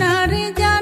সোনার যা